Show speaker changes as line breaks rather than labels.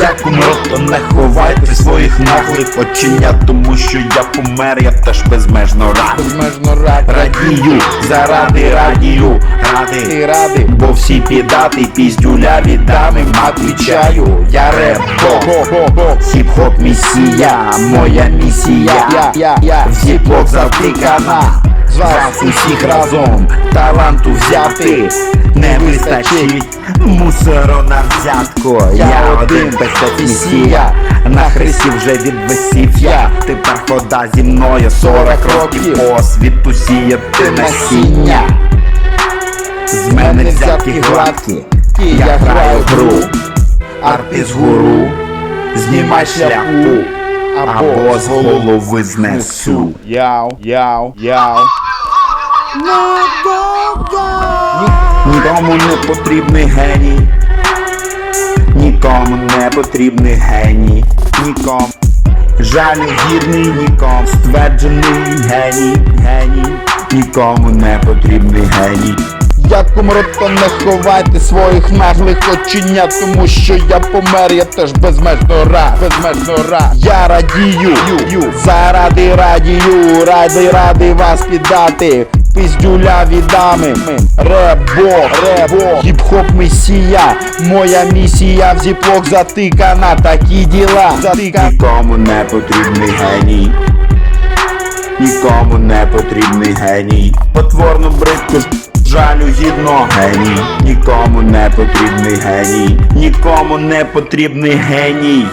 Як умру, то не ховайте своїх наглих очення, тому що я помер, я теж безмежно рад.
Безмежно рад.
Радію, заради радію, ради,
і ради,
бо всі підати, піздюля віддами Отвічаю, я
реп,
хіп-хоп місія, моя місія,
я, я, я,
всі плод завтикана. З вас усіх разом таланту взяти Не вистачить. Мусору на взятку. Я один без місія На хресті вже відвисів я. Тепер хода зі мною 40 років. По світу сіяти насіння. З мене взятки гладкі, я граю гру, арти з гуру, знімай шляпу, або з голови знесу.
Яу, яу, яу.
Нікому не потрібний геній, нікому не потрібний геній, нікому. жаль гідний, ніком. стверджений геній, геній, нікому не потрібний геній.
Як то не ховайте своїх наглих оченят, тому що я помер, я теж безмежно рад, безмежно рад. Я радію, ю, заради радію, ради ради вас піддати. Пиздюля віддами, ребо, ребо, хіп-хоп месія, моя місія в зіплок затикана, такі діла, затика.
Нікому не потрібний геній. Нікому не потрібний геній. Потворну бридку жалю гідно геній. Нікому не потрібний геній. Нікому не потрібний геній.